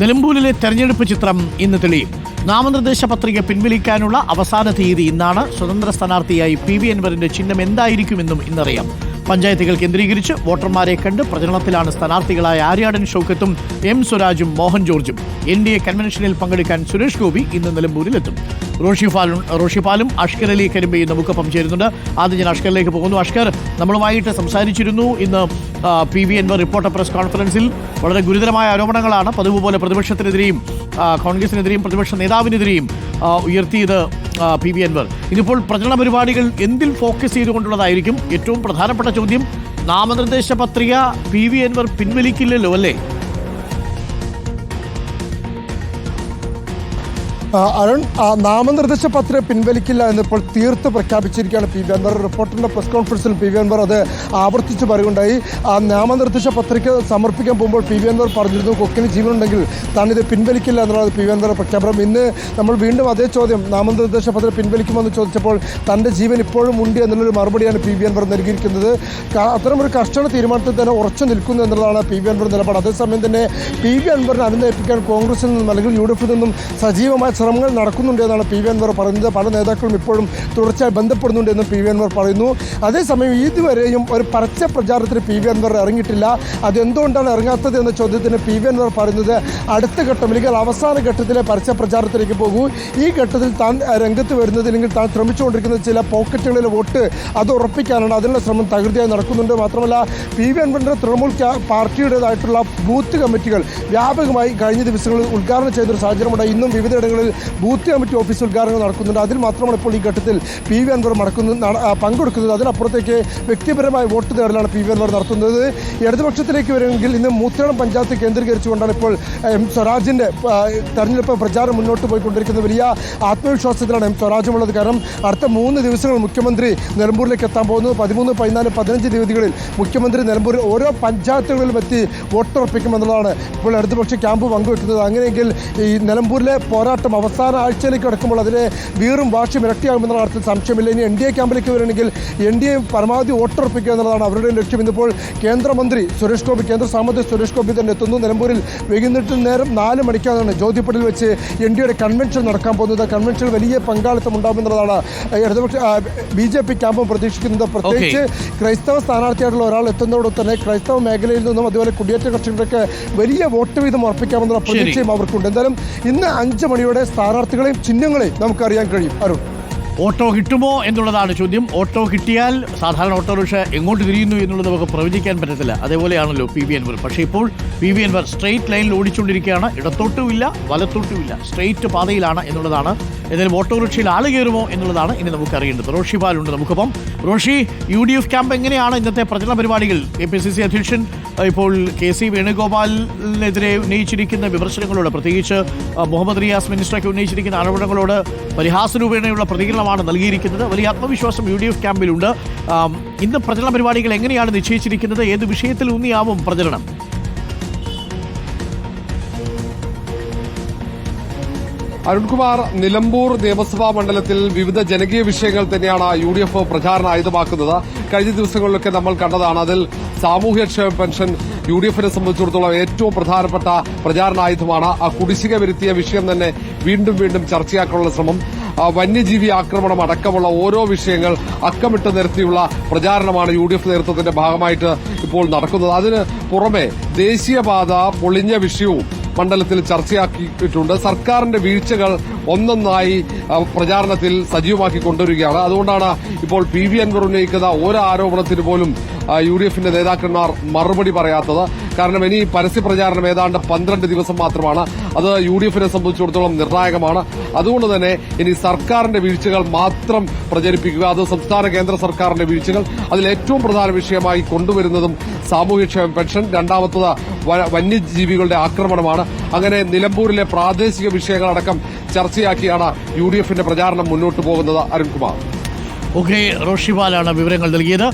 നിലമ്പൂരിലെ തെരഞ്ഞെടുപ്പ് ചിത്രം ഇന്ന് തെളിയും. നാമനിർദ്ദേശ പത്രിക പിൻവലിക്കാനുള്ള അവസാന തീയതി ഇന്നാണ്. സ്വതന്ത്ര സ്ഥാനാർത്ഥിയായി പി വി അൻവറിന്റെ ചിഹ്നം എന്തായിരിക്കുമെന്നും ഇന്നറിയാം. പഞ്ചായത്തുകൾ കേന്ദ്രീകരിച്ച് വോട്ടർമാരെ കണ്ട് പ്രചരണത്തിലാണ് സ്ഥാനാർത്ഥികളായ ആര്യാടൻ ഷൗക്കത്തും എം സ്വരാജും മോഹൻ ജോർജും. എൻ ഡി എ കൺവെൻഷനിൽ പങ്കെടുക്കാൻ സുരേഷ് ഗോപി ഇന്ന് നിലമ്പൂരിലെത്തും. റോഷിഫാലും റോഷിഫാലും അഷ്കർ അലി കരിമ്പയും നമുക്കൊപ്പം ചേരുന്നുണ്ട്. ആദ്യം ഞാൻ അഷ്കറിലേക്ക് പോകുന്നു. അഷ്കർ നമ്മളുമായിട്ട് സംസാരിച്ചിരുന്നു ഇന്ന് P V Anvar reporter press കോൺഫറൻസിൽ. വളരെ ഗുരുതരമായ ആരോപണങ്ങളാണ്. പതിവ് പോലെ പ്രതിപക്ഷത്തിനെതിരെയും കോൺഗ്രസിനെതിരെയും പ്രതിപക്ഷ നേതാവിനെതിരെയും ഉയർത്തിയത് പി വി അൻവർ ഇതിപ്പോൾ പ്രചരണ പരിപാടികൾ എന്തിൽ ഫോക്കസ് ചെയ്തുകൊണ്ടുള്ളതായിരിക്കും ഏറ്റവും പ്രധാനപ്പെട്ട ചോദ്യം. നാമനിർദ്ദേശ പത്രിക പി വി അൻവർ പിൻവലിക്കില്ലല്ലോ അല്ലേ? അരുൺ നാമനിർദ്ദേശ പത്രം പിൻവലിക്കില്ല എന്നിപ്പോൾ തീർത്ത് പ്രഖ്യാപിച്ചിരിക്കുകയാണ് പി വി അൻവർ. റിപ്പോർട്ടറിന്റെ പ്രസ് കോൺഫറൻസിൽ പി വി അൻവർ അത് ആവർത്തിച്ച് പറയുകയുണ്ടായി. ആ നാമനിർദ്ദേശ പത്രിക സമർപ്പിക്കാൻ പോകുമ്പോൾ പി വി അൻവർ പറഞ്ഞിരുന്നു കൊക്കിന് ജീവനുണ്ടെങ്കിൽ താൻ ഇത് പിൻവലിക്കില്ല എന്നുള്ളത് പി വി അൻവർ പ്രഖ്യാപനം. ഇന്ന് നമ്മൾ വീണ്ടും അതേ ചോദ്യം നാമനിർദ്ദേശ പത്രം പിൻവലിക്കുമെന്ന് ചോദിച്ചപ്പോൾ തന്റെ ജീവൻ ഇപ്പോഴും ഉണ്ട് എന്നുള്ളൊരു മറുപടിയാണ് പി വി അൻവർ നൽകിയിരിക്കുന്നത്. അത്തരമൊരു കർശന തീരുമാനത്തിൽ തന്നെ ഉറച്ചു നിൽക്കുന്നു എന്നുള്ളതാണ് പി വി അൻവർ നിലപാട്. അതേസമയം തന്നെ പി വി അൻവറിനെ അനുനയിപ്പിക്കാൻ കോൺഗ്രസിൽ നിന്നും അല്ലെങ്കിൽ യു ഡി എഫിൽ നിന്നും സജീവമായ ശ്രമങ്ങൾ നടക്കുന്നുണ്ട് എന്നാണ് പി വി അൻവർ പറയുന്നത്. പല നേതാക്കളും ഇപ്പോഴും തുടർച്ചയായി ബന്ധപ്പെടുന്നുണ്ട് എന്നും പി വി അൻവർ പറയുന്നു. അതേസമയം ഇതുവരെയും ഒരു പരസ്യ പ്രചാരണത്തിന് പി വി അൻവർ ഇറങ്ങിയിട്ടില്ല. അതെന്തുകൊണ്ടാണ് ഇറങ്ങാത്തത് എന്ന ചോദ്യത്തിന് പി വി അൻവർ പറയുന്നത് അടുത്ത ഘട്ടം അല്ലെങ്കിൽ അവസാന ഘട്ടത്തിലെ പരസ്യ പ്രചാരണത്തിലേക്ക് പോകൂ. ഈ ഘട്ടത്തിൽ താൻ രംഗത്ത് വരുന്നത് അല്ലെങ്കിൽ താൻ ശ്രമിച്ചുകൊണ്ടിരിക്കുന്ന ചില പോക്കറ്റുകളിലെ വോട്ട് അത് ഉറപ്പിക്കാനാണ് അതിനുള്ള ശ്രമം തകൃതിയായി നടക്കുന്നുണ്ട്. മാത്രമല്ല പി വി അൻവറിന്റെ തൃണമൂൽ പാർട്ടിയുടേതായിട്ടുള്ള ബൂത്ത് കമ്മിറ്റികൾ വ്യാപകമായി കഴിഞ്ഞ ദിവസങ്ങളിൽ ഉദ്ഘാടനം ചെയ്തൊരു സാഹചര്യമുണ്ട്. ഇന്നും വിവിധയിടങ്ങളിൽ ബൂത്ത് കമ്മിറ്റി ഓഫീസ് ഉദ്ഘാടനങ്ങൾ നടക്കുന്നുണ്ട്. അതിൽ മാത്രമാണ് ഇപ്പോൾ ഈ ഘട്ടത്തിൽ പി വി അൻവർ ആ, പങ്കെടുക്കുന്നത്. അതിനപ്പുറത്തേക്ക് വ്യക്തിപരമായ വോട്ട് തേടലാണ് പി വി അൻവർ നടത്തുന്നത്. ഇടതുപക്ഷത്തിലേക്ക് വരുമെങ്കിൽ ഇന്ന് മൂത്രണം പഞ്ചായത്ത് കേന്ദ്രീകരിച്ചുകൊണ്ടാണ് ഇപ്പോൾ എം സ്വരാജിന്റെ തെരഞ്ഞെടുപ്പ് പ്രചാരം മുന്നോട്ട് പോയിക്കൊണ്ടിരിക്കുന്നത് വലിയ ആത്മവിശ്വാസത്തിലാണ് എം സ്വരാജുമുള്ളത്. കാരണം അടുത്ത മൂന്ന് ദിവസങ്ങൾ മുഖ്യമന്ത്രി നിലമ്പൂരിലേക്ക് എത്താൻ പോകുന്നു. പതിമൂന്ന് പതിനാല് പതിനഞ്ച് തീയതികളിൽ മുഖ്യമന്ത്രി നിലമ്പൂരിൽ ഓരോ പഞ്ചായത്തുകളിലും എത്തി വോട്ടുറപ്പിക്കുമെന്നുള്ളതാണ് ഇപ്പോൾ ഇടതുപക്ഷ ക്യാമ്പ് പങ്കുവെക്കുന്നത്. അങ്ങനെയെങ്കിൽ ഈ നിലമ്പൂരിലെ പോരാട്ടം അവസാന ആഴ്ചയിലേക്ക് കിടക്കുമ്പോൾ അതിലെ വീറും വാശിയും ഇരട്ടിയാകുമെന്നുള്ള കാര്യത്തിൽ സംശയമില്ല. ഇനി എൻ ഡി എ ക്യാമ്പിലേക്ക് വരണമെങ്കിൽ എൻ ഡി എ പരമാവധി വോട്ടുറപ്പിക്കുക എന്നുള്ളതാണ് അവരുടെ ലക്ഷ്യം. ഇന്നിപ്പോൾ കേന്ദ്രമന്ത്രി സുരേഷ് ഗോപി കേന്ദ്ര സാമ്പത്തിക സുരേഷ് ഗോപി തന്നെ എത്തുന്നു. നിലമ്പൂരിൽ വൈകുന്നേരത്തിൽ നേരം നാല് മണിക്കാണ് ജ്യോതിപ്പടിൽ വെച്ച് എൻ ഡി എയുടെ കൺവെൻഷൻ നടക്കാൻ പോകുന്നത്. കൺവെൻഷനിൽ വലിയ പങ്കാളിത്തം ഉണ്ടാകുമെന്നുള്ളതാണ് ഇടതുപക്ഷ ബി ജെ പി ക്യാമ്പും പ്രതീക്ഷിക്കുന്നത്. പ്രത്യേകിച്ച് ക്രൈസ്തവ സ്ഥാനാർത്ഥിയായിട്ടുള്ള ഒരാൾ എത്തുന്നതോടെ തന്നെ ക്രൈസ്തവ മേഖലയിൽ നിന്നും അതുപോലെ കുടിയേറ്റ കക്ഷികളൊക്കെ വലിയ വോട്ട് വീതം ഉറപ്പിക്കാമെന്നുള്ള പ്രതീക്ഷയും അവർക്കുണ്ട്. എന്തായാലും ഇന്ന് അഞ്ച് മണിയോടെ സ്ഥാനാർത്ഥികളെയും ചിഹ്നങ്ങളെയും നമുക്കറിയാൻ കഴിയും. അരുൺ. ഓട്ടോ കിട്ടുമോ എന്നുള്ളതാണ് ചോദ്യം. ഓട്ടോ കിട്ടിയാൽ സാധാരണ ഓട്ടോറിക്ഷ എങ്ങോട്ട് തിരിയുന്നു എന്നുള്ളത് നമുക്ക് പ്രവചിക്കാൻ പറ്റത്തില്ല. അതേപോലെയാണല്ലോ പി വി എൻവർ പക്ഷേ ഇപ്പോൾ പി വി എൻവർ സ്ട്രെയിറ്റ് ലൈനിൽ ഓടിച്ചുകൊണ്ടിരിക്കുകയാണ്. ഇടത്തോട്ടുമില്ല വലത്തോട്ടുമില്ല. സ്ട്രെയിറ്റ് പാതയിലാണ് എന്നുള്ളതാണ്. ഏതായാലും ഓട്ടോറിക്ഷയിൽ ആൾ കയറുമോ എന്നുള്ളതാണ് ഇനി നമുക്ക് അറിയേണ്ടത് റോഷി പാലുണ്ട് നമുക്കൊപ്പം. Roshy U D F camp എങ്ങനെയാണ് ഇന്നത്തെ പ്രചരണ പരിപാടികൾ? കെ പി സി സി അധ്യക്ഷൻ ഇപ്പോൾ കെ സി വേണുഗോപാലിനെതിരെ ഉന്നയിച്ചിരിക്കുന്ന വിമർശനങ്ങളോട് പ്രത്യേകിച്ച് മുഹമ്മദ് റിയാസ് മിനിസ്റ്ററൊക്കെ ഉന്നയിച്ചിരിക്കുന്ന ആരോപണങ്ങളോട് പരിഹാസ രൂപേണയുള്ള പ്രതികരണമാണ് നൽകിയിരിക്കുന്നത്. വലിയ ആത്മവിശ്വാസം യു ഡി എഫ് ക്യാമ്പിലുണ്ട്. ഇന്ന് പ്രചരണ പരിപാടികൾ എങ്ങനെയാണ് നിശ്ചയിച്ചിരിക്കുന്നത്? ഏത് വിഷയത്തിൽ ഊന്നിയാവും പ്രചരണം? അരുൺകുമാർ നിലമ്പൂർ നിയമസഭാ മണ്ഡലത്തിൽ വിവിധ ജനകീയ വിഷയങ്ങൾ തന്നെയാണ് യു ഡി എഫ് പ്രചാരണ ആയുധമാക്കുന്നത് കഴിഞ്ഞ ദിവസങ്ങളിലൊക്കെ നമ്മൾ കണ്ടതാണ് അതിൽ സാമൂഹ്യക്ഷേമ പെൻഷൻ യു ഡി എഫിനെ സംബന്ധിച്ചിടത്തോളം ഏറ്റവും പ്രധാനപ്പെട്ട പ്രചാരണ ആയുധമാണ് ആ കുടിശ്ശിക വരുത്തിയ വിഷയം തന്നെ വീണ്ടും വീണ്ടും ചർച്ചയാക്കാനുള്ള ശ്രമം. വന്യജീവി ആക്രമണം അടക്കമുള്ള ഓരോ വിഷയങ്ങൾ അക്കമിട്ട് നിരത്തിയുള്ള പ്രചാരണമാണ് യു ഡി എഫ് നേതൃത്വത്തിന്റെ ഭാഗമായിട്ട് ഇപ്പോൾ നടക്കുന്നത്. അതിന് പുറമെ ദേശീയപാത പൊളിഞ്ഞ വിഷയവും മണ്ഡലത്തിൽ ചർച്ചയാക്കിയിട്ടുണ്ട്. സർക്കാരിന്റെ വീഴ്ചകൾ ഒന്നൊന്നായി പ്രചാരണത്തിൽ സജീവമാക്കി കൊണ്ടുവരികയാണ്. അതുകൊണ്ടാണ് ഇപ്പോൾ പി വി അൻവർ ഉന്നയിക്കുന്ന ഓരോ ആരോപണത്തിന് പോലും യു ഡി എഫിന്റെ നേതാക്കന്മാർ മറുപടി പറയാത്തത്. കാരണം ഇനി പരസ്യ പ്രചാരണം ഏതാണ്ട് പന്ത്രണ്ട് ദിവസം മാത്രമാണ്. അത് യു ഡി എഫിനെ സംബന്ധിച്ചിടത്തോളം നിർണായകമാണ്. അതുകൊണ്ട് തന്നെ ഇനി സർക്കാരിന്റെ വീഴ്ചകൾ മാത്രം പ്രചരിപ്പിക്കുക അത് സംസ്ഥാന കേന്ദ്ര സർക്കാരിന്റെ വീഴ്ചകൾ അതിൽ ഏറ്റവും പ്രധാന വിഷയമായി കൊണ്ടുവരുന്നതും സാമൂഹ്യക്ഷേമ പെൻഷൻ രണ്ടാമത്തത് വന്യജീവികളുടെ ആക്രമണമാണ്. അങ്ങനെ നിലമ്പൂരിലെ പ്രാദേശിക വിഷയങ്ങളടക്കം ചർച്ചയാക്കിയാണ് യു ഡി എഫിന്റെ പ്രചാരണം മുന്നോട്ട് പോകുന്നത് അരുൺകുമാർ. ഓക്കെ റോഷിപാലാണ് വിവരങ്ങൾ നൽകിയത്.